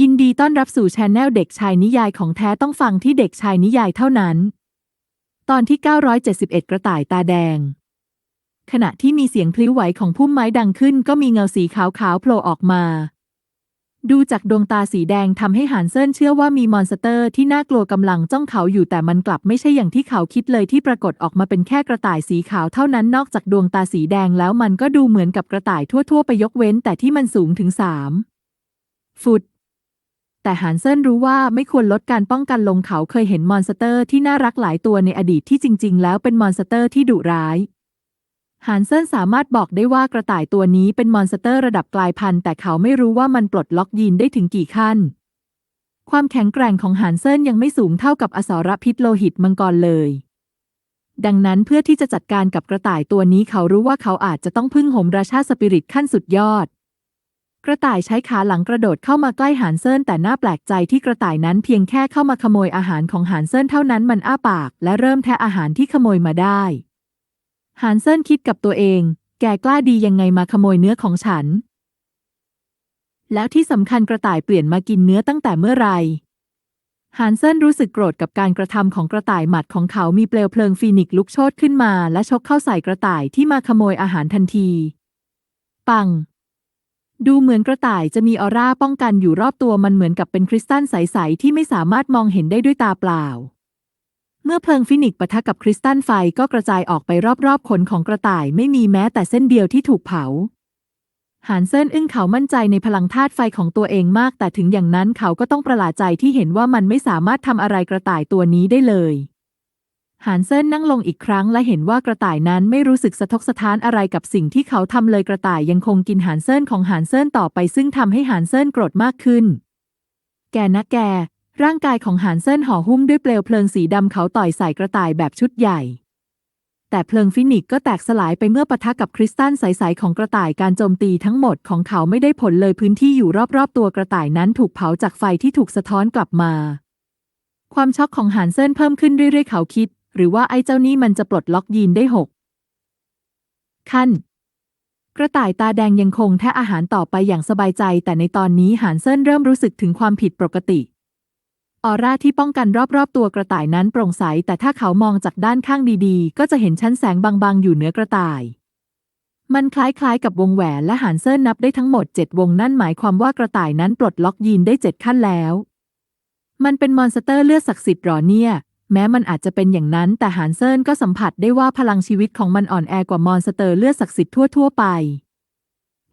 ยินดีต้อนรับสู่ช anel เด็กชายนิยายของแท้ต้องฟังที่เด็กชายนิยายเท่านั้น ตอนที่ 971 กระต่ายตาแดง ขณะที่มีเสียงพลิ้วไหวของพุ่มไม้ดังขึ้น ก็มีเงาสีขาวๆโผล่ออกมา ดูจากดวงตาสีแดงทำให้หานเซินเชื่อว่ามีมอนสเตอร์ที่น่ากลัวกำลังจ้องเขาอยู่แต่มันกลับไม่ใช่อย่างที่เขาคิดเลยที่ปรากฏออกมาเป็นแค่กระต่ายสีขาวเท่านั้นนอกจากดวงตาสีแดงแล้วมันก็ดูเหมือนกับกระต่ายทั่วๆ ไปยกเว้นแต่ที่มันสูงถึงสามฟุต แต่หานเซินรู้ว่าไม่ควรลดการป้องกันลงเขาเคยเห็นมอนสเตอร์ที่น่ารักหลายตัวในอดีตที่จริง ๆ แล้วเป็นมอนสเตอร์ที่ดุร้ายหานเซินสามารถบอกได้ว่ากระต่ายตัวนี้เป็นมอนสเตอร์ระดับกลายพันธุ์แต่เขาไม่รู้ว่ามันปลดล็อกยีนได้ถึงกี่ขั้น ความแข็งแกร่งของหานเซินยังไม่สูงเท่ากับอสรพิษโลหิตมังกรเลย ดังนั้นเพื่อที่จะจัดการกับกระต่ายตัวนี้เขารู้ว่าเขาอาจจะต้องพึ่งโหมราชาสปิริตขั้นสุดยอด กระต่ายใช้ขาหลังกระโดดเข้ามาใกล้หานเซินแต่น่าแปลกใจที่กระต่ายนั้นเพียงแค่เข้ามาขโมยอาหารของหานเซินเท่านั้นมันอ้าปาก และเริ่มแทะอาหารที่ขโมยมาได้ หานเซินคิดกับตัวเอง แกกล้าดียังไงมาขโมยเนื้อของฉัน แล้วที่สำคัญกระต่ายเปลี่ยนมากินเนื้อตั้งแต่เมื่อไหรหานเซินรู้สึกโกรธกับการกระทำของกระต่ายหมัดของเขามีเปลวเพลิงฟีนิกซ์ลุกโชนขึ้นมา และชกเข้าใส่กระต่ายที่มาขโมยอาหารทันที ปัง ดูเหมือนกระต่ายจะมีออร่าป้องกันอยู่รอบตัวมันเหมือนกับเป็นคริสตัลใส ๆ ที่ไม่สามารถมองเห็นได้ด้วยตาเปล่า เมื่อเพลิงฟินิกซ์ปะทะกับคริสตัลไฟก็กระจายออกไปรอบ ๆ ขนของกระต่ายไม่มีแม้แต่เส้นเดียวที่ถูกเผาหานเซินอึ้งเขามั่นใจในพลังธาตุไฟของตัวเองมาก แต่ถึงอย่างนั้นเขาก็ต้องประหลาดใจที่เห็นว่ามันไม่สามารถทำอะไรกระต่ายตัวนี้ได้เลย หานเซินนั่งลงอีกครั้งและเห็นว่ากระต่ายนั้นไม่รู้สึกสะทกสะท้านอะไรกับสิ่งที่เขาทำเลยกระต่ายยังคงกินหานเซินของหานเซินต่อไปซึ่งทำให้หานเซินโกรธมากขึ้น แกนะแก ร่างกายของหานเซินห่อหุ้มด้วยเปลวเพลิงสีดำเขาต่อยใส่กระต่ายแบบชุดใหญ่ แต่เพลิงฟินิกก็แตกสลายไปเมื่อปะทะกับคริสตัลใสๆของกระต่ายการโจมตีทั้งหมดของเขาไม่ได้ผลเลยพื้นที่อยู่รอบๆ ตัวกระต่ายนั้นถูกเผาจากไฟที่ถูกสะท้อนกลับมา ความช็อกของหานเซินเพิ่มขึ้นเรื่อยๆเขาคิด หรือว่าไอ้เจ้านี่มันจะปลดล็อกยีนได้หกขั้น กระต่ายตาแดงยังคงแทะอาหารต่อไปอย่างสบายใจ แต่ในตอนนี้หานเซินเริ่มรู้สึกถึงความผิดปกติ ออร่าที่ป้องกันรอบๆตัวกระต่ายนั้นโปร่งใส แต่ถ้าเขามองจากด้านข้างดีๆ ก็จะเห็นชั้นแสงบางๆ อยู่เหนือกระต่าย มันคล้ายๆ กับวงแหวนและหานเซินนับได้ทั้งหมด7วงนั่นหมายความว่ากระต่ายนั้นปลดล็อกยีนได้7ขั้นแล้วมันเป็นมอนสเตอร์เลือดศักดิ์สิทธิ์หรอเนี่ย แม้มันอาจจะเป็นอย่างนั้น แต่หานเซินก็สัมผัสได้ว่าพลังชีวิตของมันอ่อนแอกว่ามอนสเตอร์เลือดศักดิ์สิทธิ์ทั่วๆไป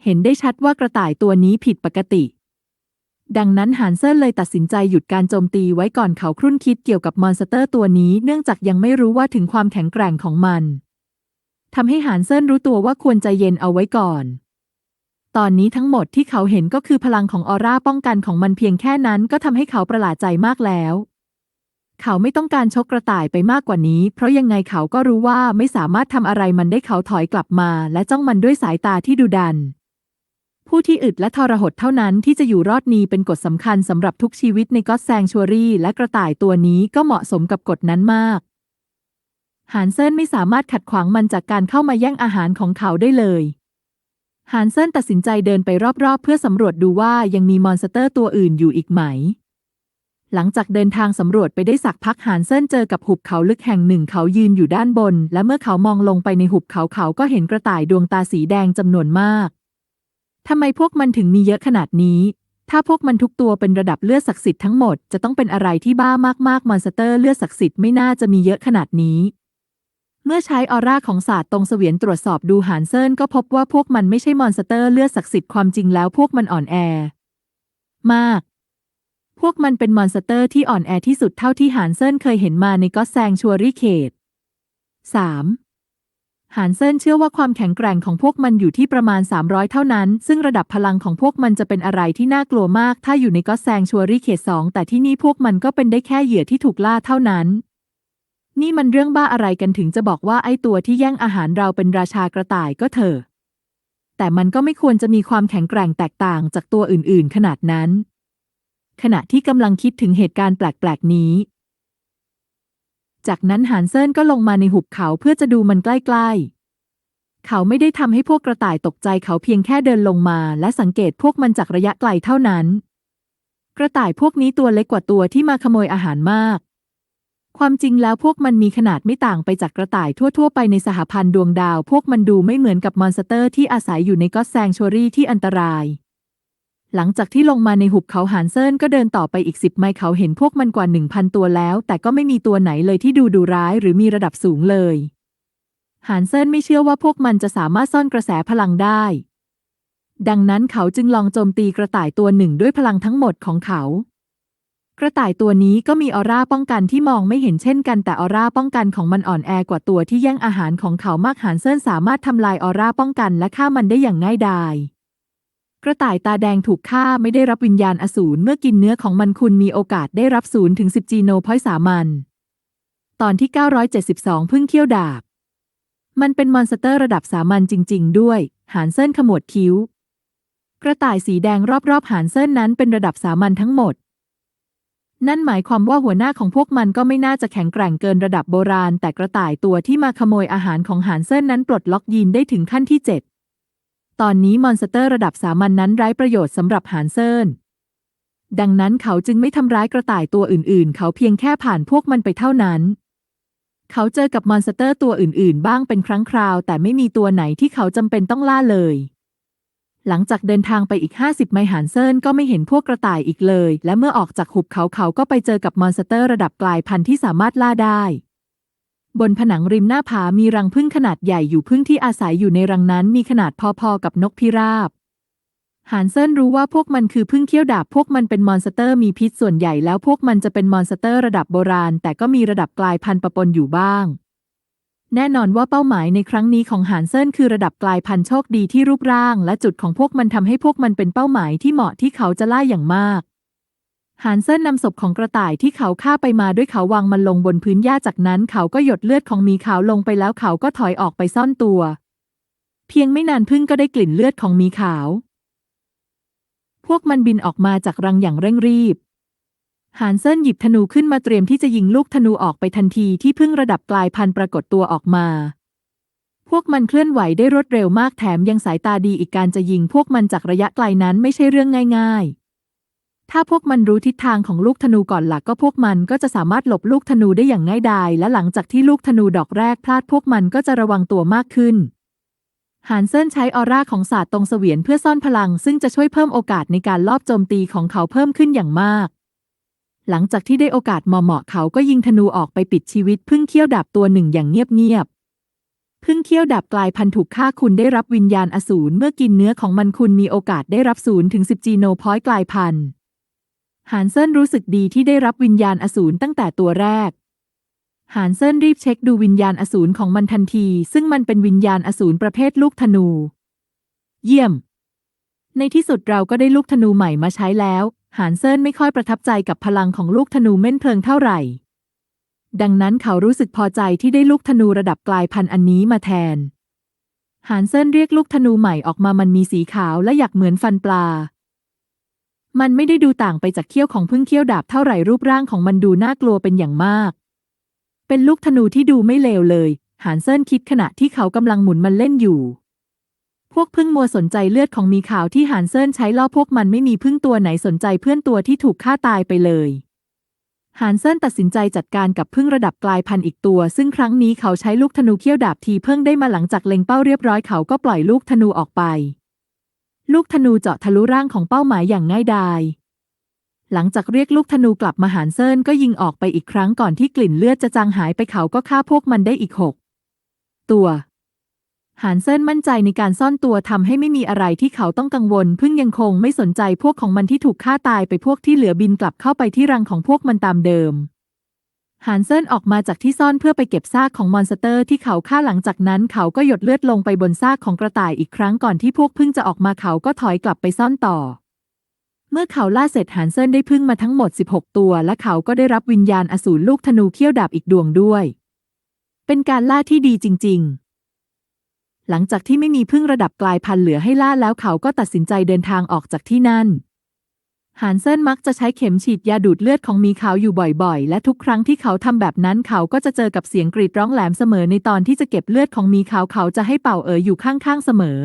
เห็นได้ชัดว่ากระต่ายตัวนี้ผิดปกติ ดังนั้นหานเซินเลยตัดสินใจหยุดการโจมตีไว้ก่อนเขาครุ่นคิดเกี่ยวกับมอนสเตอร์ตัวนี้เนื่องจากยังไม่รู้ว่าถึงความแข็งแกร่งของมันทำให้หานเซินรู้ตัวว่าควรใจเย็นเอาไว้ก่อนตอนนี้ทั้งหมดที่เขาเห็นก็คือพลังของออร่าป้องกันของมันเพียงแค่นั้นก็ทำให้เขาประหลาดใจมากแล้ว เขาไม่ต้องการชกกระต่ายไปมากกว่านี้ เพราะยังไงเขาก็รู้ว่าไม่สามารถทำอะไรมันได้เขาถอยกลับมา และจ้องมันด้วยสายตาที่ดุดัน ผู้ที่อึดและทรหดเท่านั้นที่จะอยู่รอดนี้เป็นกฎสำคัญสำหรับทุกชีวิตในก็อตแซงชัวรี่ และกระต่ายตัวนี้ก็เหมาะสมกับกฎนั้นมากหานเซินไม่สามารถขัดขวางมันจากการเข้ามาแย่งอาหารของเขาได้เลยหานเซินตัดสินใจเดินไปรอบๆ เพื่อสำรวจดูว่ายังมีมอนสเตอร์ตัวอื่นอยู่อีกไหม หลังจากเดินทางสำรวจไปได้สักพักหานเซินเจอกับหุบเขาลึกแห่งหนึ่งเขายืนอยู่ด้านบน และเมื่อเขามองลงไปในหุบเขาเขาก็เห็นกระต่ายดวงตาสีแดงจำนวนมากทำไมพวกมันถึงมีเยอะขนาดนี้ ถ้าพวกมันทุกตัวเป็นระดับเลือดศักดิ์สิทธิ์ทั้งหมดจะต้องเป็นอะไรที่บ้ามากๆมอนสเตอร์เลือดศักดิ์สิทธิ์ไม่น่าจะมีเยอะขนาดนี้ เมื่อใช้ออร่าของศาสตร์ตรงเสวียนตรวจสอบดูหานเซินก็พบว่าพวกมันไม่ใช่มอนสเตอร์เลือดศักดิ์สิทธิ์ความจริงแล้วพวกมันอ่อนแอ มาก พวกมันเป็นมอนสเตอร์ที่อ่อนแอที่สุดเท่าที่หานเซินเคยเห็นมาในก็แซงชัวรี่เขต 3. หานเซินเชื่อว่าความแข็งแกร่งของพวกมันอยู่ที่ประมาณ 300 เท่านั้น ซึ่งระดับพลังของพวกมันจะเป็นอะไรที่น่ากลัวมาก ถ้าอยู่ในก็แซงชัวรี่เขตสองแต่ที่นี่พวกมันก็เป็นได้แค่เหยื่อที่ถูกล่าเท่านั้น นี่มันเรื่องบ้าอะไรกันถึงจะบอกว่าไอ้ตัวที่แย่งอาหารเราเป็นราชากระต่ายก็เถอะแต่มันก็ไม่ควรจะมีความแข็งแกร่งแตกต่างจากตัวอื่น ๆ ขนาดนั้น ขณะที่กำลังคิดถึงเหตุการณ์แปลกๆนี้ จากนั้นหานเซินก็ลงมาในหุบเขาเพื่อจะดูมันใกล้ๆ เขาไม่ได้ทำให้พวกกระต่ายตกใจเขาเพียงแค่เดินลงมาและสังเกตพวกมันจากระยะไกลเท่านั้น กระต่ายพวกนี้ตัวเล็กกว่าตัวที่มาขโมยอาหารมาก ความจริงแล้วพวกมันมีขนาดไม่ต่างไปจากกระต่ายทั่วๆ ไปในสหพันธ์ดวงดาว พวกมันดูไม่เหมือนกับมอนสเตอร์ที่อาศัยอยู่ในก็อตแซงชวรีที่อันตราย หลังจากที่ลงมาในหุบเขาหานเซินก็เดินต่อไปอีกสิบไมล์เขาเห็นพวกมันกว่าหนึ่งพันตัวแล้ว แต่ก็ไม่มีตัวไหนเลยที่ดูดุร้ายหรือมีระดับสูงเลยหานเซินไม่เชื่อว่าพวกมันจะสามารถซ่อนกระแสพลังได้ ดังนั้นเขาจึงลองโจมตีกระต่ายตัวหนึ่งด้วยพลังทั้งหมดของเขา กระต่ายตัวนี้ก็มีออร่าป้องกันที่มองไม่เห็นเช่นกันแต่ออร่าป้องกันของมันอ่อนแอกว่าตัวที่แย่งอาหารของเขามากหานเซินสามารถทำลายออร่าป้องกันและฆ่ามันได้อย่างง่ายดาย กระต่ายตาแดงถูกฆ่าไม่ได้รับวิญญาณอสูรเมื่อกินเนื้อของมันคุณมีโอกาสได้รับศูนย์ถึง10จีโนพอยสามัญตอนที่ 972 พึ่งเขี้ยวดาบ มันเป็นมอนสเตอร์ระดับสามัญจริง ๆ ด้วย หานเซินขมวดคิ้ว กระต่ายสีแดงรอบๆ หานเซินนั้นเป็นระดับสามัญทั้งหมด นั่นหมายความว่าหัวหน้าของพวกมันก็ไม่น่าจะแข็งแกร่งเกินระดับโบราณ แต่กระต่ายตัวที่มาขโมยอาหารของหานเซินนั้นปลดล็อกยีนได้ถึงขั้นที่ 7 ตอนนี้มอนสเตอร์ระดับสามัญนนั้นไร้ประโยชน์สำหรับหานเซินดังนั้นเขาจึงไม่ทำร้ายกระต่ายตัวอื่นๆ เขาเพียงแค่ผ่านพวกมันไปเท่านั้น เขาเจอกับมอนสเตอร์ตัวอื่นๆ บ้างเป็นครั้งคราว แต่ไม่มีตัวไหนที่เขาจำเป็นต้องล่าเลย หลังจากเดินทางไปอีก 50 ไมล์หานเซินก็ไม่เห็นพวกกระต่ายอีกเลย และเมื่อออกจากหุบเขาเขาก็ไปเจอกับมอนสเตอร์ระดับกลายพันธุ์ที่สามารถล่าได้ บนผนังริมหน้าผามีรังผึ้งขนาดใหญ่อยู่ผึ้งที่อาศัยอยู่ในรังนั้นมีขนาดพอๆกับนกพิราบหานเซินรู้ว่าพวกมันคือพึ่งเขี้ยวดาบพวกมันเป็นมอนสเตอร์มีพิษส่วนใหญ่แล้วพวกมันจะเป็นมอนสเตอร์ระดับโบราณ แต่ก็มีระดับกลายพันธุ์ปะปนอยู่บ้าง แน่นอนว่าเป้าหมายในครั้งนี้ของหานเซินคือระดับกลายพันธุ์โชคดีที่รูปร่าง และจุดของพวกมันทำให้พวกมันเป็นเป้าหมายที่เหมาะที่เขาจะล่าอย่างมาก หานเซินนำศพของกระต่ายที่เขาฆ่าไปมาด้วยเขาวางมันลงบนพื้นหญ้าจากนั้นเขาก็หยดเลือดของมีขาวลงไปแล้วเขาก็ถอยออกไปซ่อนตัว เพียงไม่นานพึ่งก็ได้กลิ่นเลือดของมีขาว พวกมันบินออกมาจากรังอย่างเร่งรีบหานเซินหยิบธนูขึ้นมาเตรียมที่จะยิงลูกธนูออกไปทันทีที่พึ่งระดับกลายพันธุ์ปรากฏตัวออกมา พวกมันเคลื่อนไหวได้รวดเร็วมากแถมยังสายตาดีอีกการจะยิงพวกมันจากระยะไกลนั้นไม่ใช่เรื่องง่าย ๆ ถ้าพวกมันรู้ทิศทางของลูกธนูก่อนหลักก็พวกมันก็จะสามารถหลบลูกธนูได้อย่างง่ายดาย และหลังจากที่ลูกธนูดอกแรกพลาดพวกมันก็จะระวังตัวมากขึ้นหานเซินใช้ออร่าของศาสตร์ตรงเสวียนเพื่อซ่อนพลัง ซึ่งจะช่วยเพิ่มโอกาสในการลอบโจมตีของเขาเพิ่มขึ้นอย่างมาก หลังจากที่ได้โอกาสเหมาะๆเขาก็ยิงธนูออกไปปิดชีวิตพึ่งเขี้ยวดาบตัวหนึ่งอย่างเงียบๆพึ่งเขี้ยวดาบกลายพันธุ์ถูกฆ่าคุณได้รับวิญญาณอสูรเมื่อกินเนื้อของมันคุณมีโอกาสได้รับศูนย์ถึง10จีโนพอยต์กลายพันธุ์ หานเซินรู้สึกดีที่ได้รับวิญญาณอสูรตั้งแต่ตัวแรก หานเซินรีบเช็คดูวิญญาณอสูรของมันทันที ซึ่งมันเป็นวิญญาณอสูรประเภทลูกธนู เยี่ยม ในที่สุดเราก็ได้ลูกธนูใหม่มาใช้แล้ว หานเซินไม่ค่อยประทับใจกับพลังของลูกธนูเม่นเพลิงเท่าไหร่ ดังนั้นเขารู้สึกพอใจที่ได้ลูกธนูระดับกลายพันธุ์อันนี้มาแทน หานเซินเรียกลูกธนูใหม่ออกมามันมีสีขาวและอยากเหมือนฟันปลา มันไม่ได้ดูต่างไปจากเขี้ยวของพึ่งเขี้ยวดาบเท่าไหร่รูปร่างของมันดูน่ากลัวเป็นอย่างมาก เป็นลูกธนูที่ดูไม่เลวเลยหานเซินคิดขณะที่เขากำลังหมุนมันเล่นอยู่ พวกพึ่งมัวสนใจเลือดของมีขาวที่หานเซินใช้ล่อพวกมันไม่มีพึ่งตัวไหนสนใจเพื่อนตัวที่ถูกฆ่าตายไปเลยหานเซินตัดสินใจจัดการกับพึ่งระดับกลายพันธุ์อีกตัว ซึ่งครั้งนี้เขาใช้ลูกธนูเขี้ยวดาบทีเพิ่งได้มาหลังจากเล็งเป้าเรียบร้อยเขาก็ปล่อยลูกธนูออกไป ลูกธนูเจาะทะลุร่างของเป้าหมายอย่างง่ายดายหลังจากเรียกลูกธนูกลับมาหานเซินก็ยิงออกไปอีกครั้งก่อนที่กลิ่นเลือดจะจางหายไปเขาก็ฆ่าพวกมันได้อีกหกตัว หานเซินมั่นใจในการซ่อนตัวทำให้ไม่มีอะไรที่เขาต้องกังวล พึ่งยังคงไม่สนใจพวกของมันที่ถูกฆ่าตายไปพวกที่เหลือบินกลับเข้าไปที่รังของพวกมันตามเดิม หานเซินออกมาจากที่ซ่อนเพื่อไปเก็บซากของมอนสเตอร์ที่เขาฆ่าหลังจากนั้นเขาก็หยดเลือดลงไปบนซากของกระต่ายอีกครั้งก่อนที่พวกพึ่งจะออกมาเขาก็ถอยกลับไปซ่อนต่อ เมื่อเขาล่าเสร็จหานเซินได้พึ่งมาทั้งหมด 16 ตัว และเขาก็ได้รับวิญญาณอสูรลูกธนูเขี้ยวดาบอีกดวงด้วย เป็นการล่าที่ดีจริง ๆ หลังจากที่ไม่มีพึ่งระดับกลายพันธุ์เหลือให้ล่าแล้วเขาก็ตัดสินใจเดินทางออกจากที่นั่น หานเซินมักจะใช้เข็มฉีดยาดูดเลือดของมีขาวอยู่บ่อยๆ และทุกครั้งที่เขาทำแบบนั้นเขาก็จะเจอกับเสียงกรีดร้องแหลมเสมอในตอนที่จะเก็บเลือดของมีขาวเขาจะให้เป่าเอ๋ออยู่ข้างๆเสมอ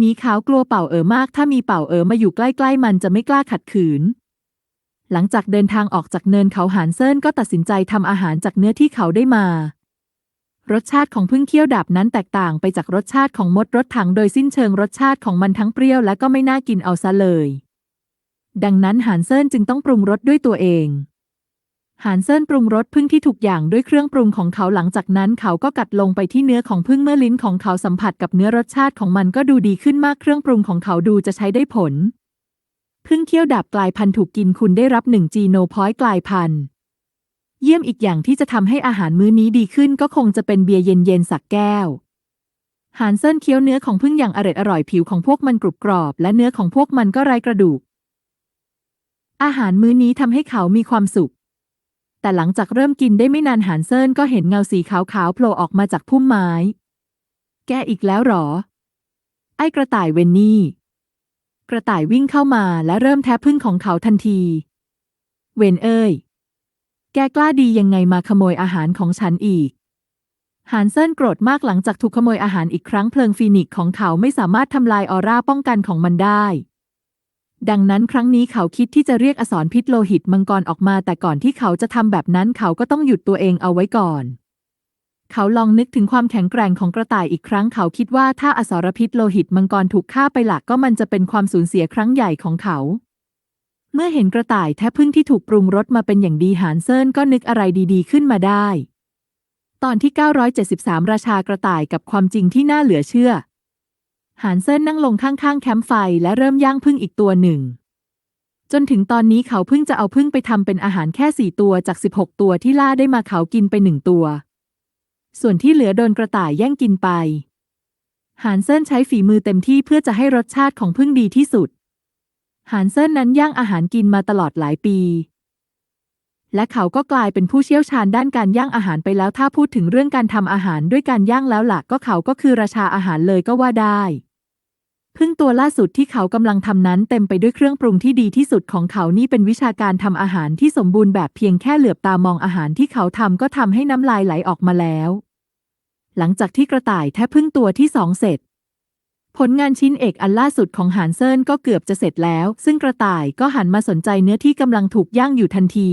มีขาวกลัวเป่าเอ๋อมาก ถ้ามีเป่าเอ๋อมาอยู่ใกล้ๆ มันจะไม่กล้าขัดขืน หลังจากเดินทางออกจากเนินเขาหานเซินก็ตัดสินใจทำอาหารจากเนื้อที่เขาได้มารสชาติของพึ่งเคี้ยวดาบนั้นแตกต่างไปจากรสชาติของมดรถถังโดยสิ้นเชิงรสชาติของมันทั้งเปรี้ยวและก็ไม่น่ากินเอาซะเลย ดังนั้นหานเซินจึงต้องปรุงรสด้วยตัวเองหานเซินปรุงรสพึ่งที่ถูกอย่างด้วยเครื่องปรุงของเขาหลังจากนั้นเขาก็กัดลงไปที่เนื้อของพึ่งเมื่อลิ้นของเขาสัมผัสกับเนื้อรสชาติของมันก็ดูดีขึ้นมากเครื่องปรุงของเขาดูจะใช้ได้ผล พึ่งเคี้ยวดาบกลายพันธุ์ถูกกินคุณได้รับหนึ่งจีโนพอยต์กลายพันธุ์เยี่ยมอีกอย่างที่จะทำให้อาหารมื้อนี้ดีขึ้นก็คงจะเป็นเบียร์เย็นๆสักแก้วหานเซินเคี้ยวเนื้อของพึ่งอย่างอร่อยอร่อยผิวของพวกมันกรุบกรอบ และเนื้อของพวกมันก็ไร้กระดูก อาหารมื้อนี้ทำให้เขามีความสุข แต่หลังจากเริ่มกินได้ไม่นานหานเซินก็เห็นเงาสีขาวๆโผล่ออกมาจากพุ่มไม้ แกอีกแล้วหรอ ไอ้กระต่ายเวนนี่ กระต่ายวิ่งเข้ามาและเริ่มแทะพึ่งของเขาทันที เวนเอ้ย แกกล้าดียังไงมาขโมยอาหารของฉันอีกหานเซินโกรธมากหลังจากถูกขโมยอาหารอีกครั้งเพลิงฟีนิกซ์ของเขาไม่สามารถทำลายออร่าป้องกันของมันได้ ดังนั้นครั้งนี้เขาคิดที่จะเรียกอสรพิษโลหิตมังกรออกมา แต่ก่อนที่เขาจะทำแบบนั้นเขาก็ต้องหยุดตัวเองเอาไว้ก่อน เขาลองนึกถึงความแข็งแกร่งของกระต่ายอีกครั้ง เขาคิดว่าถ้าอสรพิษโลหิตมังกรถูกฆ่าไปหลักก็มันจะเป็นความสูญเสียครั้งใหญ่ของเขา เมื่อเห็นกระต่ายแทะพึ่งที่ถูกปรุงรสมาเป็นอย่างดีหานเซินก็นึกอะไรดีๆ ขึ้นมาได้ ตอนที่ 973 ราชากระต่ายกับความจริงที่น่าเหลือเชื่อ หานเซินนั่งลงข้างๆ แคมป์ไฟและเริ่มย่างพึ่งอีกตัวหนึ่ง จนถึงตอนนี้เขาเพิ่งจะเอาพึ่งไปทำเป็นอาหารแค่สี่ตัวจาก16ตัวที่ล่าได้มาเขากินไปหนึ่งตัว ส่วนที่เหลือโดนกระต่ายแย่งกินไป หานเซินใช้ฝีมือเต็มที่เพื่อจะให้รสชาติของพึ่งดีที่สุด หานเซินนั้นย่างอาหารกินมาตลอดหลายปี และเขาก็กลายเป็นผู้เชี่ยวชาญด้านการย่างอาหารไปแล้วถ้าพูดถึงเรื่องการทำอาหารด้วยการย่างแล้วหล่ะก็เขาก็คือราชาอาหารเลยก็ว่าได้ พึ่งตัวล่าสุดที่เขากำลังทำนั้นเต็มไปด้วยเครื่องปรุงที่ดีที่สุดของเขานี่เป็นวิชาการทำอาหารที่สมบูรณ์แบบเพียงแค่เหลือบตามองอาหารที่เขาทำก็ทำให้น้ำลายไหลออกมาแล้ว หลังจากที่กระต่ายแทะพึ่งตัวที่สองเสร็จ ผลงานชิ้นเอกอันล่าสุดของหานเซินก็เกือบจะเสร็จแล้ว ซึ่งกระต่ายก็หันมาสนใจเนื้อที่กำลังถูกย่างอยู่ทันที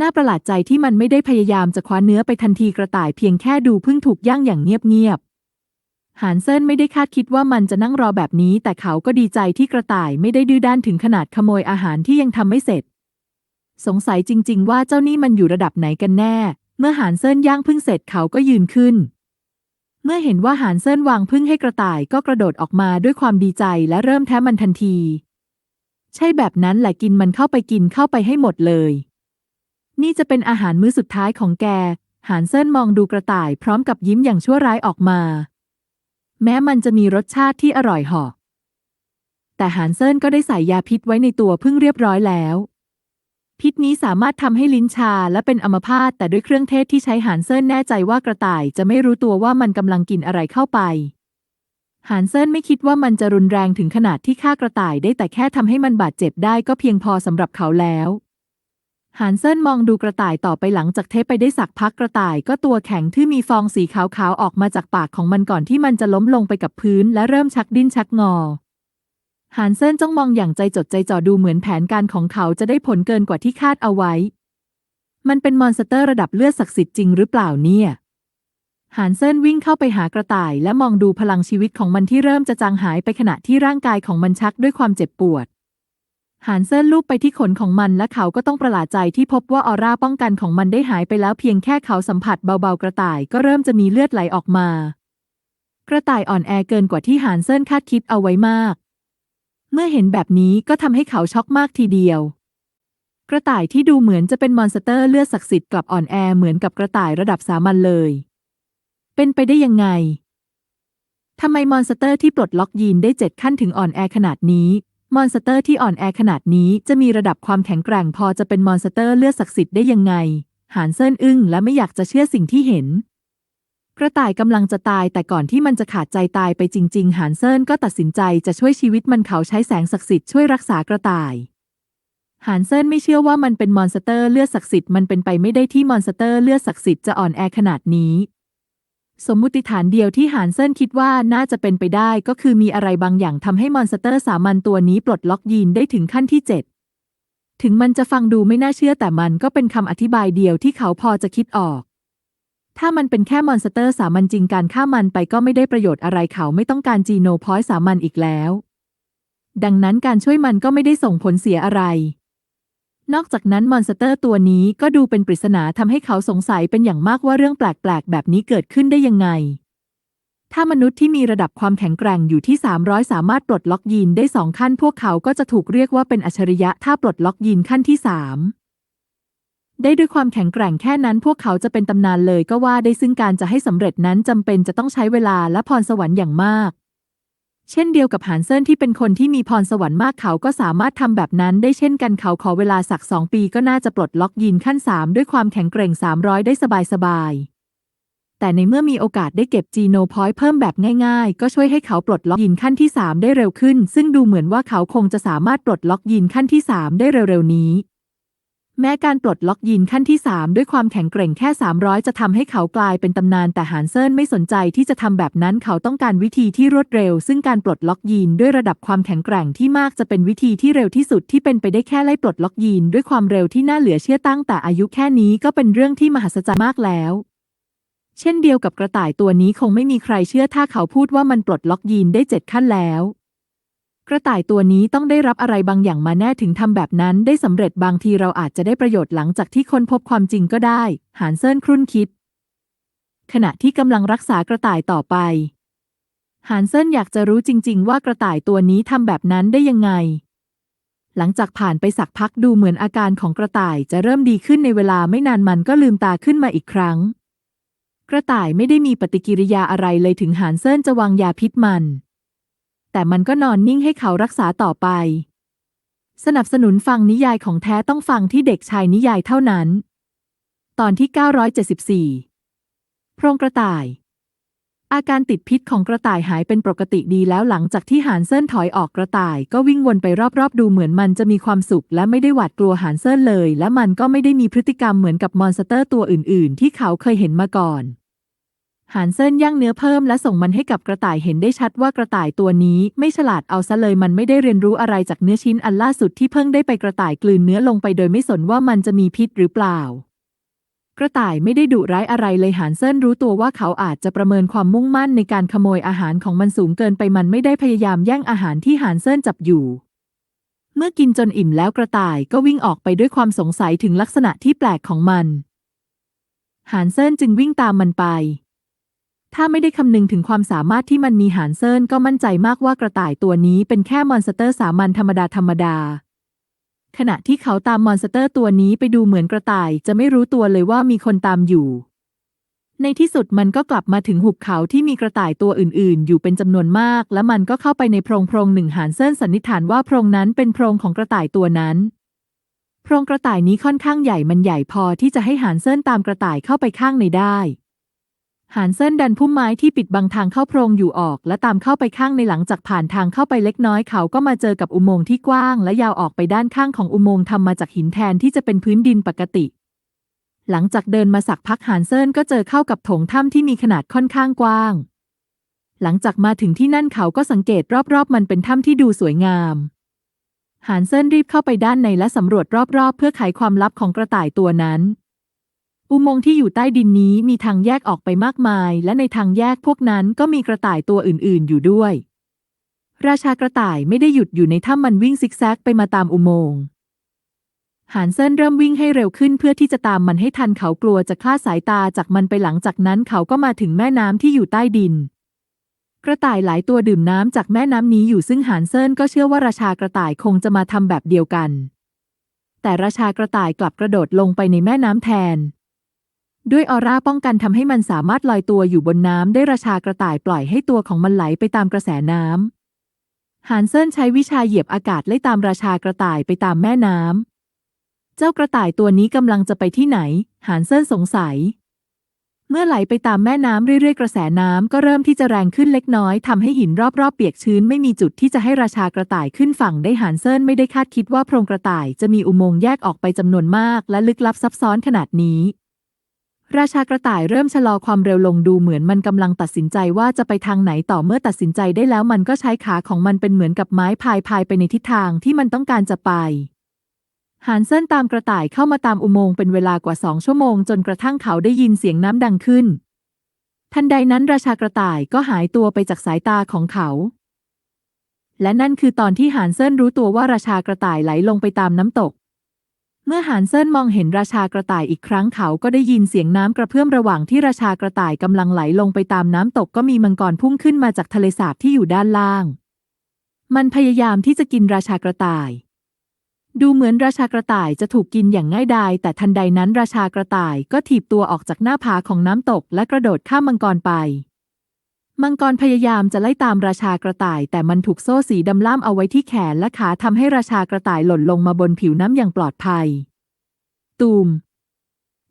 น่าประหลาดใจที่มันไม่ได้พยายามจะคว้าเนื้อไปทันทีกระต่ายเพียงแค่ดูพิ่งถูกย่างอย่างเงียบๆ หานเซินไม่ได้คาดคิดว่ามันจะนั่งรอแบบนี้ แต่เขาก็ดีใจที่กระต่ายไม่ได้ดื้อด้านถึงขนาดขโมยอาหารที่ยังทำไม่เสร็จ สงสัยจริง ๆ ว่าเจ้านี่มันอยู่ระดับไหนกันแน่ เมื่อหานเซินย่างพึ่งเสร็จเขาก็ยืนขึ้น เมื่อเห็นว่าหานเซินวางพึ่งให้กระต่ายก็กระโดดออกมาด้วยความดีใจและเริ่มแท้มันทันที ใช่แบบนั้นแหละกินมันเข้าไปกินเข้าไปให้หมดเลย นี่จะเป็นอาหารมื้อสุดท้ายของแก หานเซินมองดูกระต่ายพร้อมกับยิ้มอย่างชั่วร้ายออกมา แม้มันจะมีรสชาติที่อร่อยหาะแต่หานเซินก็ได้ใส่ยาพิษไว้ในตัวพึ่งเรียบร้อยแล้ว พิษนี้สามารถทำให้ลิ้นชาและเป็นอัมพาตแต่ด้วยเครื่องเทศที่ใช้หานเซินแน่ใจว่ากระต่ายจะไม่รู้ตัวว่ามันกำลังกินอะไรเข้าไปหานเซินไม่คิดว่ามันจะรุนแรงถึงขนาดที่ฆ่ากระต่ายได้แต่แค่ทำให้มันบาดเจ็บได้ก็เพียงพอสำหรับเขาแล้ว หานเซินมองดูกระต่ายต่อไปหลังจากเทปไปได้สักพักกระต่ายก็ตัวแข็งที่มีฟองสีขาวๆออกมาจากปากของมันก่อนที่มันจะล้มลงไปกับพื้นและเริ่มชักดิ้นชักงอหานเซินจ้องมองอย่างใจจดใจจ่อดูเหมือนแผนการของเขาจะได้ผลเกินกว่าที่คาดเอาไว้ มันเป็นมอนสเตอร์ระดับเลือดศักดิ์สิทธิ์จริงหรือเปล่าเนี่ยหานเซินวิ่งเข้าไปหากระต่ายและมองดูพลังชีวิตของมันที่เริ่มจะจางหายไปขณะที่ร่างกายของมันชักด้วยความเจ็บปวด หานเซินลูบไปที่ขนของมันและเขาก็ต้องประหลาดใจที่พบว่าออร่าป้องกันของมันได้หายไปแล้วเพียงแค่เขาสัมผัสเบาๆกระต่ายก็เริ่มจะมีเลือดไหลออกมา กระต่ายอ่อนแอเกินกว่าที่หานเซินคาดคิดเอาไว้มาก เมื่อเห็นแบบนี้ก็ทำให้เขาช็อกมากทีเดียว กระต่ายที่ดูเหมือนจะเป็นมอนสเตอร์เลือดศักดิ์สิทธิ์กลับอ่อนแอเหมือนกับกระต่ายระดับสามัญเลย เป็นไปได้ยังไงทำไมมอนสเตอร์ที่ปลดล็อกยีนได้เจ็ดขั้นถึงอ่อนแอขนาดนี้ มอนสเตอร์ที่อ่อนแอขนาดนี้จะมีระดับความแข็งแกร่งพอจะเป็นมอนสเตอร์เลือดศักดิ์สิทธิ์ได้ยังไง หานเซินอึ้งและไม่อยากจะเชื่อสิ่งที่เห็น กระต่ายกำลังจะตายแต่ก่อนที่มันจะขาดใจตายไปจริง ๆ หานเซินก็ตัดสินใจจะช่วยชีวิตมันเขาใช้แสงศักดิ์สิทธิ์ช่วยรักษากระต่าย หานเซินไม่เชื่อว่ามันเป็นมอนสเตอร์เลือดศักดิ์สิทธิ์มันเป็นไปไม่ได้ที่มอนสเตอร์เลือดศักดิ์สิทธิ์จะอ่อนแอขนาดนี้ สมมุติฐานเดียวที่หานเซินคิดว่าน่าจะเป็นไปได้ก็คือมีอะไรบางอย่างทำให้มอนสเตอร์สามัญตัวนี้ปลดล็อกยีนได้ถึงขั้นที่ 7 ถึงมันจะฟังดูไม่น่าเชื่อแต่มันก็เป็นคำอธิบายเดียวที่เขาพอจะคิดออก ถ้ามันเป็นแค่มอนสเตอร์สามัญจริงการฆ่ามันไปก็ไม่ได้ประโยชน์อะไรเขาไม่ต้องการจีโนพอยสามัญอีกแล้ว ดังนั้นการช่วยมันก็ไม่ได้ส่งผลเสียอะไร นอกจากนั้นมอนสเตอร์ตัวนี้ก็ดูเป็นปริศนาทำให้เขาสงสัยเป็นอย่างมากว่าเรื่องแปลกๆ แบบนี้เกิดขึ้นได้ยังไง ถ้ามนุษย์ที่มีระดับความแข็งแกร่งอยู่ที่ 300 สามารถปลดล็อกยีนได้สองขั้น พวกเขาก็จะถูกเรียกว่าเป็นอัจฉริยะถ้าปลดล็อกยีนขั้นที่3ได้ด้วยความแข็งแกร่งแค่นั้น พวกเขาจะเป็นตำนานเลยก็ว่าได้ซึ่งการจะให้สำเร็จนั้นจำเป็นจะต้องใช้เวลาและพรสวรรค์อย่างมาก เช่นเดียวกับหานเซินที่เป็นคนที่มีพรสวรรค์มากเขาก็สามารถทำแบบนั้นได้เช่นกันเขาขอเวลาสักสองปีก็น่าจะปลดล็อกยีนขั้น3ด้วยความแข็งแกร่ง300ได้สบายๆแต่ในเมื่อมีโอกาสได้เก็บจีโนพอยต์เพิ่มแบบง่ายๆ ก็ช่วยให้เขาปลดล็อกยีนขั้นที่ 3 ได้เร็วขึ้น ซึ่งดูเหมือนว่าเขาคงจะสามารถปลดล็อกยีนขั้นที่ 3 ได้เร็วๆนี้ แม้การปลดล็อกยีนขั้นที่ 3 ด้วยความแข็งแกร่งแค่ 300 จะทำให้เขากลายเป็นตำนานแต่หานเซินไม่สนใจที่จะทำแบบนั้นเขาต้องการวิธีที่รวดเร็ว ซึ่งการปลดล็อกยีนด้วยระดับความแข็งแกร่งที่มากจะเป็นวิธีที่เร็วที่สุดที่เป็นไปได้แค่ไล่ปลดล็อกยีนด้วยความเร็วที่น่าเหลือเชื่อตั้งแต่อายุแค่นี้ก็เป็นเรื่องที่มหัศจรรย์มากแล้ว เช่นเดียวกับกระต่ายตัวนี้คงไม่มีใครเชื่อถ้าเขาพูดว่ามันปลดล็อกยีนได้เจ็ดขั้นแล้ว กระต่ายตัวนี้ต้องได้รับอะไรบางอย่างมาแน่ถึงทำแบบนั้นได้สำเร็จบางทีเราอาจจะได้ประโยชน์หลังจากที่ค้นพบความจริงก็ได้ หานเซินครุ่นคิด ขณะที่กำลังรักษากระต่ายต่อไป หานเซินอยากจะรู้จริง ๆ ว่ากระต่ายตัวนี้ทำแบบนั้นได้ยังไง หลังจากผ่านไปสักพักดูเหมือนอาการของกระต่ายจะเริ่มดีขึ้นในเวลาไม่นานมันก็ลืมตาขึ้นมาอีกครั้ง กระต่ายไม่ได้มีปฏิกิริยาอะไรเลยถึงหานเซินจะวางยาพิษมัน แต่มันก็นอนนิ่งให้เขารักษาต่อไป สนับสนุนฟังนิยายของแท้ต้องฟังที่เด็กชายนิยายเท่านั้น ตอนที่ 974 โพรงกระต่าย อาการติดพิษของกระต่ายหายเป็นปกติดีแล้วหลังจากที่หานเซินถอยออกกระต่าย ก็วิ่งวนไปรอบๆ ดูเหมือนมันจะมีความสุข และไม่ได้หวาดกลัวหานเซินเลย และมันก็ไม่ได้มีพฤติกรรมเหมือนกับมอนสเตอร์ตัวอื่น ๆ ที่เขาเคยเห็นมาก่อน หานเซินย่างเนื้อเพิ่มและส่งมันให้กับกระต่ายเห็นได้ชัดว่ากระต่ายตัวนี้ไม่ฉลาดเอาซะเลยมันไม่ได้เรียนรู้อะไรจากเนื้อชิ้นอันล่าสุดที่เพิ่งได้ไปกระต่ายกลืนเนื้อลงไปโดยไม่สนว่ามันจะมีพิษหรือเปล่า กระต่ายไม่ได้ดุร้ายอะไรเลยหานเซินรู้ตัวว่าเขาอาจจะประเมินความมุ่งมั่นในการขโมยอาหารของมันสูงเกินไปมันไม่ได้พยายามแย่งอาหารที่หานเซินจับอยู่ เมื่อกินจนอิ่มแล้วกระต่ายก็วิ่งออกไปด้วยความสงสัยถึงลักษณะที่แปลกของมันหานเซินจึงวิ่งตามมันไป ถ้าไม่ได้คำนึงถึงความสามารถที่มันมีหานเซินก็มั่นใจมากว่ากระต่ายตัวนี้เป็นแค่มอนสเตอร์สามัญธรรมดาธรรมดา ขณะที่เขาตามมอนสเตอร์ตัวนี้ไปดูเหมือนกระต่ายจะไม่รู้ตัวเลยว่ามีคนตามอยู่ ในที่สุดมันก็กลับมาถึงหุบเขาที่มีกระต่ายตัวอื่น ๆ อยู่เป็นจำนวนมาก และมันก็เข้าไปในโพรงโพรงหนึ่งหานเซินสันนิษฐานว่าโพรงนั้นเป็นโพรงของกระต่ายตัวนั้นโพรงกระต่ายนี้ค่อนข้างใหญ่มันใหญ่พอที่จะให้หานเซินตามกระต่ายเข้าไปข้างในได้ หานเซินดันพุ่มไม้ที่ปิดบังทางเข้าโพรงอยู่ออก และตามเข้าไปข้างในหลังจากผ่านทางเข้าไปเล็กน้อยเขาก็มาเจอกับอุโมงค์ที่กว้าง และยาวออกไปด้านข้างของอุโมงค์ทำมาจากหินแทนที่จะเป็นพื้นดินปกติ หลังจากเดินมาสักพักหานเซินก็เจอเข้ากับโถงถ้ำที่มีขนาดค่อนข้างกว้าง หลังจากมาถึงที่นั่นเขาก็สังเกตรอบๆ มันเป็นถ้ำที่ดูสวยงามหานเซินรีบเข้าไปด้านในและสำรวจรอบๆ เพื่อไขความลับของกระต่ายตัวนั้น อุโมงค์ที่อยู่ใต้ดินนี้มีทางแยกออกไปมากมาย และในทางแยกพวกนั้นก็มีกระต่ายตัวอื่น ๆ อยู่ด้วย ราชากระต่ายไม่ได้หยุดอยู่ในถ้ำมันวิ่งซิกแซกไปมาตามอุโมงค์หานเซินเริ่มวิ่งให้เร็วขึ้นเพื่อที่จะตามมันให้ทันเขากลัวจะคลาดสายตาจากมันไปหลังจากนั้นเขาก็มาถึงแม่น้ำที่อยู่ใต้ดิน กระต่ายหลายตัวดื่มน้ำจากแม่น้ำนี้อยู่ซึ่งหานเซินก็เชื่อว่าราชากระต่ายคงจะมาทำแบบเดียวกัน แต่ราชากระต่ายกลับกระโดดลงไปในแม่น้ำแทน ด้วยออร่าป้องกันทำให้มันสามารถลอยตัวอยู่บนน้ำได้ราชากระต่ายปล่อยให้ตัวของมันไหลไปตามกระแสน้ำหานเซินใช้วิชาเหยียบอากาศไล่ตามราชากระต่ายไปตามแม่น้ำเจ้ากระต่ายตัวนี้กำลังจะไปที่ไหนหานเซินสงสัย เมื่อไหลไปตามแม่น้ำเรื่อยๆ กระแสน้ำก็เริ่มที่จะแรงขึ้นเล็กน้อยทำให้หินรอบๆเปียกชื้นไม่มีจุดที่จะให้ราชากระต่ายขึ้นฝั่งได้หานเซินไม่ได้คาดคิดว่าโพรงกระต่ายจะมีอุโมงค์แยกออกไปจำนวนมาก และลึกลับซับซ้อนขนาดนี้ ราชากระต่ายเริ่มชะลอความเร็วลงดูเหมือนมันกำลังตัดสินใจว่าจะไปทางไหนต่อเมื่อตัดสินใจได้แล้วมันก็ใช้ขาของมันเป็นเหมือนกับไม้พายพายไปในทิศทางที่มันต้องการจะไปหานเซินตามกระต่ายเข้ามาตามอุโมงค์เป็นเวลากว่าสองชั่วโมงจนกระทั่งเขาได้ยินเสียงน้ำดังขึ้น ทันใดนั้นราชากระต่ายก็หายตัวไปจากสายตาของเขา และนั่นคือตอนที่หานเซินรู้ตัวว่าราชากระต่ายไหลลงไปตามน้ำตก เมื่อหานเซินมองเห็นราชากระต่ายอีกครั้งเขาก็ได้ยินเสียงน้ำกระเพื่อมระหว่างที่ราชากระต่ายกำลังไหลลงไปตามน้ำตกก็มีมังกรพุ่งขึ้นมาจากทะเลสาบที่อยู่ด้านล่าง มันพยายามที่จะกินราชากระต่าย ดูเหมือนราชากระต่ายจะถูกกินอย่างง่ายดายแต่ทันใดนั้นราชากระต่ายก็ถีบตัวออกจากหน้าผาของน้ำตกและกระโดดข้ามมังกรไป มังกรพยายามจะไล่ตามราชากระต่าย แต่มันถูกโซ่สีดำล่ามเอาไว้ที่แขนและขาทำให้ราชากระต่ายหล่นลงมาบนผิวน้ำอย่างปลอดภัย ตูม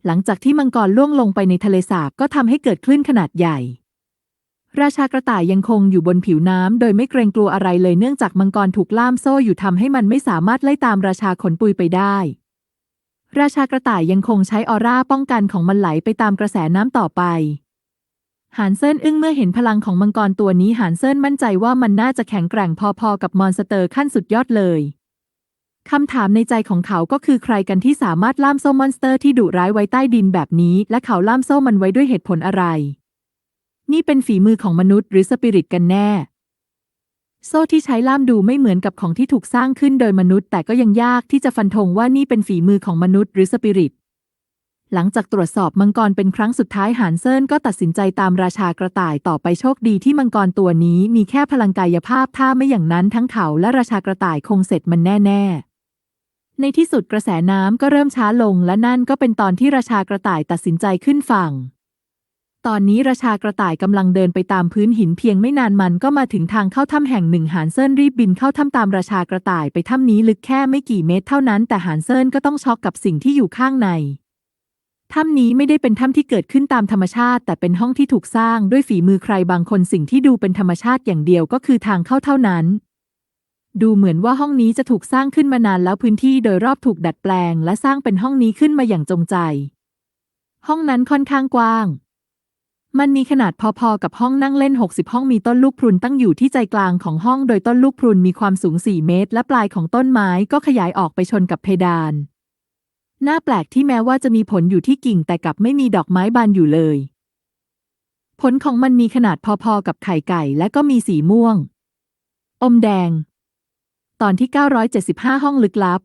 หลังจากที่มังกรล่วงลงไปในทะเลสาบก็ทำให้เกิดคลื่นขนาดใหญ่ ราชากระต่ายยังคงอยู่บนผิวน้ำโดยไม่เกรงกลัวอะไรเลยเนื่องจากมังกรถูกล่ามโซ่อยู่ทำให้มันไม่สามารถไล่ตามราชาขนปุยไปได้ ราชากระต่ายยังคงใช้ออร่าป้องกันของมันไหลไปตามกระแสน้ำต่อไป หานเซินอึ้งเมื่อเห็นพลังของมังกรตัวนี้หานเซินมั่นใจว่ามันน่าจะแข็งแกร่งพอๆกับมอนสเตอร์ขั้นสุดยอดเลยคำถามในใจของเขาก็คือใครกันที่สามารถล่ามโซ่มอนสเตอร์ที่ดุร้ายไว้ใต้ดินแบบนี้ และเขาล่ามโซ่มันไว้ด้วยเหตุผลอะไร นี่เป็นฝีมือของมนุษย์หรือสปิริตกันแน่ โซ่ที่ใช้ล่ามดูไม่เหมือนกับของที่ถูกสร้างขึ้นโดยมนุษย์ แต่ก็ยังยากที่จะฟันธงว่านี่เป็นฝีมือของมนุษย์หรือสปิริต หลังจากตรวจสอบมังกรเป็นครั้งสุดท้ายหานเซินก็ตัดสินใจตามราชากระต่ายต่อไปโชคดีที่มังกรตัวนี้มีแค่พลังกายภาพถ้าไม่อย่างนั้นทั้งเขาและราชากระต่ายคงเสร็จมันแน่ ๆในที่สุดกระแสน้ำก็เริ่มช้าลงและนั่นก็เป็นตอนที่ราชากระต่ายตัดสินใจขึ้นฝั่ง ตอนนี้ราชากระต่ายกำลังเดินไปตามพื้นหินเพียงไม่นานมันก็มาถึงทางเข้าถ้ำแห่งหนึ่งหานเซินรีบบินเข้าถ้ำตามราชากระต่ายไปถ้ำนี้ลึกแค่ไม่กี่เมตรเท่านั้น แต่หานเซินก็ต้องช็อกกับสิ่งที่อยู่ข้างใน ถ้ำนี้ไม่ได้เป็นถ้ำที่เกิดขึ้นตามธรรมชาติ แต่เป็นห้องที่ถูกสร้างด้วยฝีมือใครบางคนสิ่งที่ดูเป็นธรรมชาติอย่างเดียวก็คือทางเข้าเท่านั้น ดูเหมือนว่าห้องนี้จะถูกสร้างขึ้นมานานแล้วพื้นที่โดยรอบถูกดัดแปลง และสร้างเป็นห้องนี้ขึ้นมาอย่างจงใจ ห้องนั้นค่อนข้างกว้าง มันมีขนาดพอๆกับห้องนั่งเล่น 60 ห้องมีต้นลูกพรุนตั้งอยู่ที่ใจกลางของห้องโดยต้นลูกพรุนมีความสูง 4 เมตร และปลายของต้นไม้ก็ขยายออกไปชนกับเพดาน น่าแปลกที่แม้ว่าจะมีผลอยู่ที่กิ่งแต่กลับไม่มีดอกไม้บานอยู่เลย ผลของมันมีขนาดพอๆกับไข่ไก่และก็มีสีม่วง อมแดง ตอนที่ 975 ห้องลึกลับ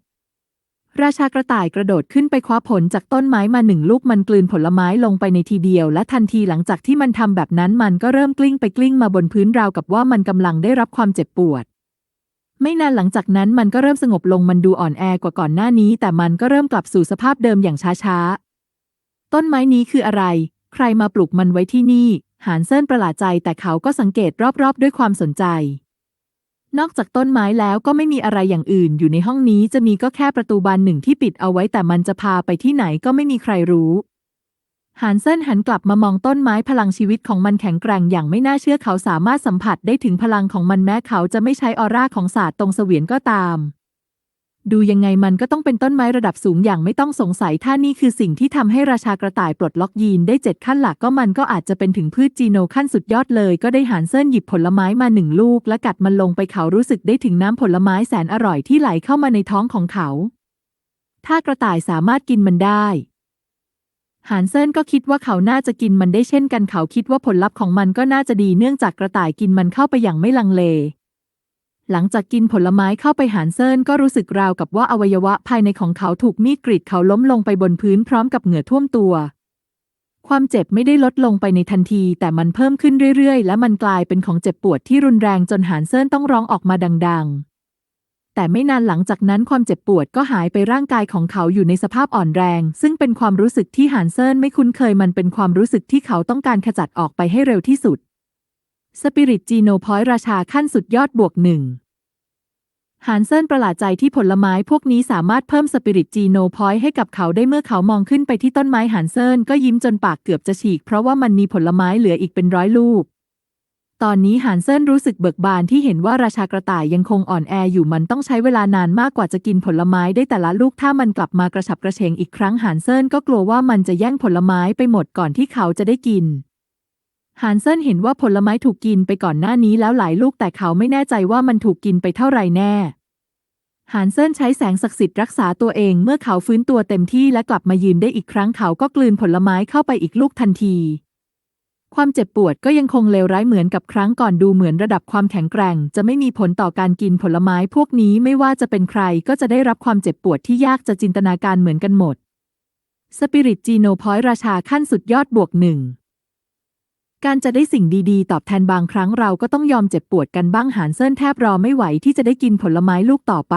ราชากระต่ายกระโดดขึ้นไปคว้าผลจากต้นไม้มาหนึ่งลูกมันกลืนผลไม้ลงไปในทีเดียว และทันทีหลังจากที่มันทำแบบนั้นมันก็เริ่มกลิ้งไปกลิ้งมาบนพื้นราวกับว่ามันกำลังได้รับความเจ็บปวด ไม่นานหลังจากนั้นมันก็เริ่มสงบลงมันดูอ่อนแอกว่าก่อนหน้านี้ แต่มันก็เริ่มกลับสู่สภาพเดิมอย่างช้าๆ ต้นไม้นี้คืออะไร ใครมาปลูกมันไว้ที่นี่ หานเซินประหลาดใจแต่เขาก็สังเกตรอบๆ ด้วยความสนใจ นอกจากต้นไม้แล้วก็ไม่มีอะไรอย่างอื่น อยู่ในห้องนี้จะมีก็แค่ประตูบานหนึ่งที่ปิดเอาไว้แต่มันจะพาไปที่ไหนก็ไม่มีใครรู้ หานเซินหันกลับมามองต้นไม้พลังชีวิตของมันแข็งแกร่งอย่างไม่น่าเชื่อเขาสามารถสัมผัสได้ถึงพลังของมันแม้เขาจะไม่ใช้ออร่าของศาสตร์ตรงเสวียนก็ตาม ดูยังไงมันก็ต้องเป็นต้นไม้ระดับสูงอย่างไม่ต้องสงสัยถ้านี่คือสิ่งที่ทำให้ราชากระต่ายปลดล็อกยีนได้เจ็ดขั้นหลักก็มันก็อาจจะเป็นถึงพืชจีโนขั้นสุดยอดเลยก็ได้หานเซินหยิบผลไม้มาหนึ่งลูก และกัดมันลงไปเขารู้สึกได้ถึงน้ำผลไม้แสนอร่อยที่ไหลเข้ามาในท้องของเขา ถ้ากระต่ายสามารถกินมันได้ หานเซินก็คิดว่าเขาน่าจะกินมันได้เช่นกันเขาคิดว่าผลลัพธ์ของมันก็น่าจะดีเนื่องจากกระต่ายกินมันเข้าไปอย่างไม่ลังเล หลังจากกินผลไม้เข้าไปหานเซินก็รู้สึกราวกับว่าอวัยวะภายในของเขาถูกมีดกรีดเขาล้มลงไปบนพื้นพร้อมกับเหงื่อท่วมตัว ความเจ็บไม่ได้ลดลงไปในทันที แต่มันเพิ่มขึ้นเรื่อยๆ และมันกลายเป็นของเจ็บปวดที่รุนแรงจนหานเซินต้องร้องออกมาดัง ๆ แต่ไม่นานหลังจากนั้นความเจ็บปวดก็หายไปร่างกายของเขาอยู่ในสภาพอ่อนแรง ซึ่งเป็นความรู้สึกที่หานเซินไม่คุ้นเคยมันเป็นความรู้สึกที่เขาต้องการขจัดออกไปให้เร็วที่สุดสปิริตจีโนพอยราชาขั้นสุดยอดบวกหนึ่งหานเซินประหลาดใจที่ผลไม้พวกนี้สามารถเพิ่มสปิริตจีโนพอยต์ให้กับเขาได้เมื่อเขามองขึ้นไปที่ต้นไม้หานเซินก็ยิ้มจนปากเกือบจะฉีก เพราะว่ามันมีผลไม้เหลืออีกเป็นร้อยลูก ตอนนี้หานเซินรู้สึกเบิกบานที่เห็นว่าราชากระต่ายยังคงอ่อนแออยู่มันต้องใช้เวลานานมากกว่าจะกินผลไม้ได้แต่ละลูกถ้ามันกลับมากระฉับกระเฉงอีกครั้งหานเซินก็กลัวว่ามันจะแย่งผลไม้ไปหมดก่อนที่เขาจะได้กินหานเซินเห็นว่าผลไม้ถูกกินไปก่อนหน้านี้แล้วหลายลูกแต่เขาไม่แน่ใจว่ามันถูกกินไปเท่าไหร่แน่หานเซินใช้แสงศักดิ์สิทธิ์รักษาตัวเองเมื่อเขาฟื้นตัวเต็มที่และกลับมายืนได้อีกครั้งเขาก็กลืนผลไม้เข้าไปอีกลูกทันที ความเจ็บปวดก็ยังคงเลวร้ายเหมือนกับครั้งก่อนดูเหมือนระดับความแข็งแกร่ง จะไม่มีผลต่อการกินผลไม้พวกนี้ไม่ว่าจะเป็นใครก็จะได้รับความเจ็บปวดที่ยากจะจินตนาการเหมือนกันหมด สปิริตจีโนพอยราชาขั้นสุดยอดบวกหนึ่งการจะได้สิ่งดีๆ ตอบแทนบางครั้งเราก็ต้องยอมเจ็บปวดกันบ้างหานเซินแทบรอไม่ไหวที่จะได้กินผลไม้ลูกต่อไป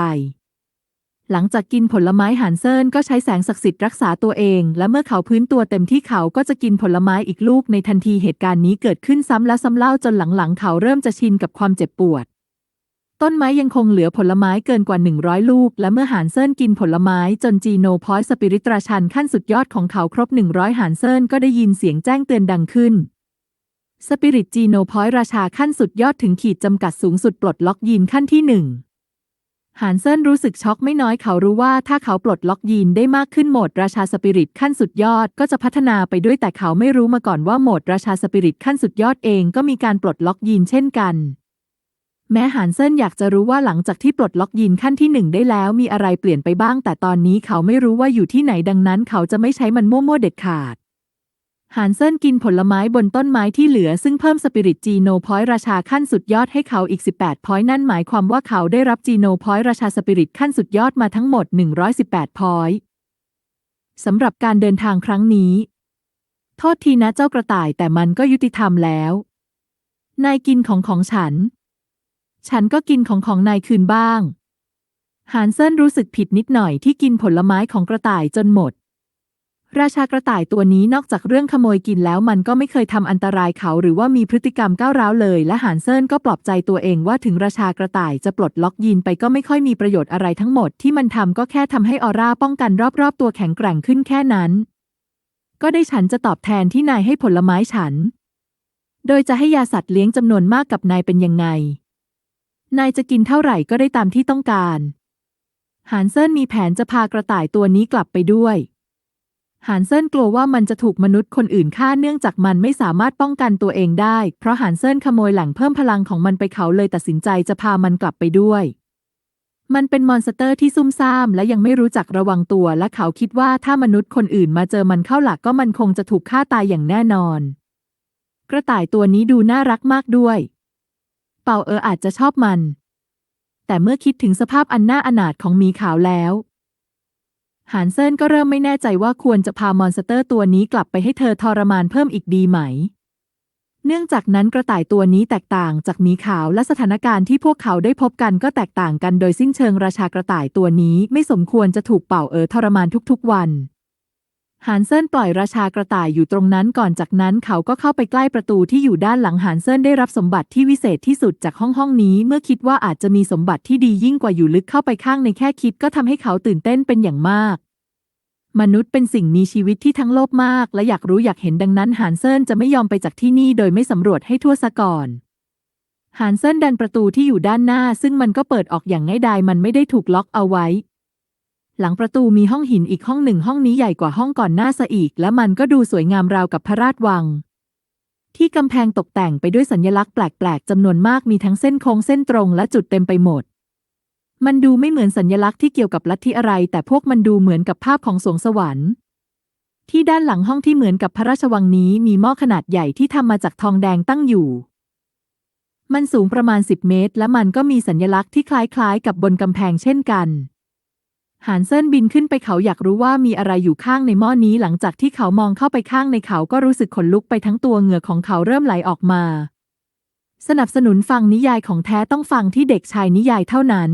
หลังจากกินผลไม้หานเซินก็ใช้แสงศักดิ์สิทธิ์รักษาตัวเอง และเมื่อเขาพื้นตัวเต็มที่เขาก็จะกินผลไม้อีกลูกในทันทีเหตุการณ์นี้เกิดขึ้นซ้ำและซ้ำเล่าจนหลังๆ เขาเริ่มจะชินกับความเจ็บปวด ต้นไม้ยังคงเหลือผลไม้เกินกว่า 100 ลูก และเมื่อหานเซินกินผลไม้จนจีโนพอยสปิริตราชันขั้นสุดยอดของเขาครบ 100 หานเซินก็ได้ยินเสียงแจ้งเตือนดังขึ้นสปิริตจีโนพอยราชาขั้นสุดยอดถึงขีดจำกัดสูงสุดปลดล็อกยีนขั้นที่หนึ่ง หานเซินรู้สึกช็อกไม่น้อยเขารู้ว่าถ้าเขาปลดล็อกยีนได้มากขึ้นโหมดราชาสปิริตขั้นสุดยอดก็จะพัฒนาไปด้วยแต่เขาไม่รู้มาก่อนว่าโหมดราชาสปิริตขั้นสุดยอดเองก็มีการปลดล็อกยีนเช่นกัน แม้หานเซินอยากจะรู้ว่าหลังจากที่ปลดล็อกยีนขั้นที่หนึ่งได้แล้วมีอะไรเปลี่ยนไปบ้าง แต่ตอนนี้เขาไม่รู้ว่าอยู่ที่ไหนดังนั้น เขาจะไม่ใช้มันมั่วๆเด็ดขาด หานเซินกินผลไม้บนต้นไม้ที่เหลือซึ่งเพิ่มสปิริตจีโนพอยต์ราชาขั้นสุดยอดให้เขาอีก 18 พอยต์นั่นหมายความว่าเขาได้รับจีโนพอยต์ราชาสปิริตขั้นสุดยอดมาทั้งหมด 118 พอยต์สำหรับการเดินทางครั้งนี้ โทษทีนะเจ้ากระต่ายแต่มันก็ยุติธรรมแล้ว นายกินของของฉัน ฉันก็กินของของนายคืนบ้าง หานเซินรู้สึกผิดนิดหน่อยที่กินผลไม้ของกระต่ายจนหมด ราชากระต่ายตัวนี้นอกจากเรื่องขโมยกินแล้วมันก็ไม่เคยทำอันตรายเขาหรือว่ามีพฤติกรรมก้าวร้าวเลย และหานเซินก็ปลอบใจตัวเองว่าถึงราชากระต่ายจะปลดล็อกยีนไปก็ไม่ค่อยมีประโยชน์อะไรทั้งหมดที่มันทำก็แค่ทำให้ออร่าป้องกันรอบๆ ตัวแข็งแกร่งขึ้นแค่นั้น ก็ได้ฉันจะตอบแทนที่นายให้ผลไม้ฉัน โดยจะให้ยาสัตว์เลี้ยงจำนวนมากกับนายเป็นยังไง นายจะกินเท่าไหร่ก็ได้ตามที่ต้องการหานเซินมีแผนจะพากระต่ายตัวนี้กลับไปด้วย หานเซินกลัวว่ามันจะถูกมนุษย์คนอื่นฆ่าเนื่องจากมันไม่สามารถป้องกันตัวเองได้ เพราะหานเซินขโมยแหล่งเพิ่มพลังของมันไปเขาเลยตัดสินใจจะพามันกลับไปด้วย มันเป็นมอนสเตอร์ที่ซุ่มซ่าม และยังไม่รู้จักระวังตัว และเขาคิดว่าถ้ามนุษย์คนอื่นมาเจอมันเข้าหลักก็มันคงจะถูกฆ่าตายอย่างแน่นอน กระต่ายตัวนี้ดูน่ารักมากด้วย เป่าเอออาจจะชอบมัน แต่เมื่อคิดถึงสภาพอันน่าอนาถของหมีขาวแล้ว หานเซินก็เริ่มไม่แน่ใจว่าควรจะพามอนสเตอร์ตัวนี้กลับไปให้เธอทรมานเพิ่มอีกดีไหม เนื่องจากนั้นกระต่ายตัวนี้แตกต่างจากหมีขาวและสถานการณ์ที่พวกเขาได้พบกันก็แตกต่างกันโดยสิ้นเชิงราชากระต่ายตัวนี้ไม่สมควรจะถูกเป่าเออทรมานทุกๆวัน หานเซินปล่อยราชากระต่ายอยู่ตรงนั้นก่อนจากนั้นเขาก็เข้าไปใกล้ประตูที่อยู่ด้านหลังหานเซินได้รับสมบัติที่วิเศษที่สุดจากห้องห้องนี้ เมื่อคิดว่าอาจจะมีสมบัติที่ดียิ่งกว่าอยู่ลึกเข้าไปข้างในแค่คิดก็ทำให้เขาตื่นเต้นเป็นอย่างมาก มนุษย์เป็นสิ่งมีชีวิตที่ทั้งโลภมาก และอยากรู้อยากเห็นดังนั้นหานเซินจะไม่ยอมไปจากที่นี่โดยไม่สำรวจให้ทั่วซะก่อนหานเซินดันประตูที่อยู่ด้านหน้า ซึ่งมันก็เปิดออกอย่างง่ายดายมันไม่ได้ถูกล็อกเอาไว้ หลังประตูมีห้องหินอีกห้องหนึ่งห้องนี้ใหญ่กว่าห้องก่อนหน้าซะอีก และมันก็ดูสวยงามราวกับพระราชวัง ที่กำแพงตกแต่งไปด้วยสัญลักษณ์แปลกๆจำนวนมากมีทั้งเส้นโค้งเส้นตรงและจุดเต็มไปหมด มันดูไม่เหมือนสัญลักษณ์ที่เกี่ยวกับลัทธิอะไร แต่พวกมันดูเหมือนกับภาพของสวงสวรรค์ ที่ด้านหลังห้องที่เหมือนกับพระราชวังนี้มีหม้อขนาดใหญ่ที่ทำมาจากทองแดงตั้งอยู่ มันสูงประมาณ 10 เมตร และมันก็มีสัญลักษณ์ที่คล้ายๆ กับบนกำแพงเช่นกัน หานเซินบินขึ้นไปเขาอยากรู้ว่ามีอะไรอยู่ข้างในหม้อนี้หลังจากที่เขามองเข้าไปข้างในเขาก็รู้สึกขนลุกไปทั้งตัวเหงื่อของเขาเริ่มไหลออกมา สนับสนุนฟังนิยายของแท้ต้องฟังที่เด็กชายนิยายเท่านั้น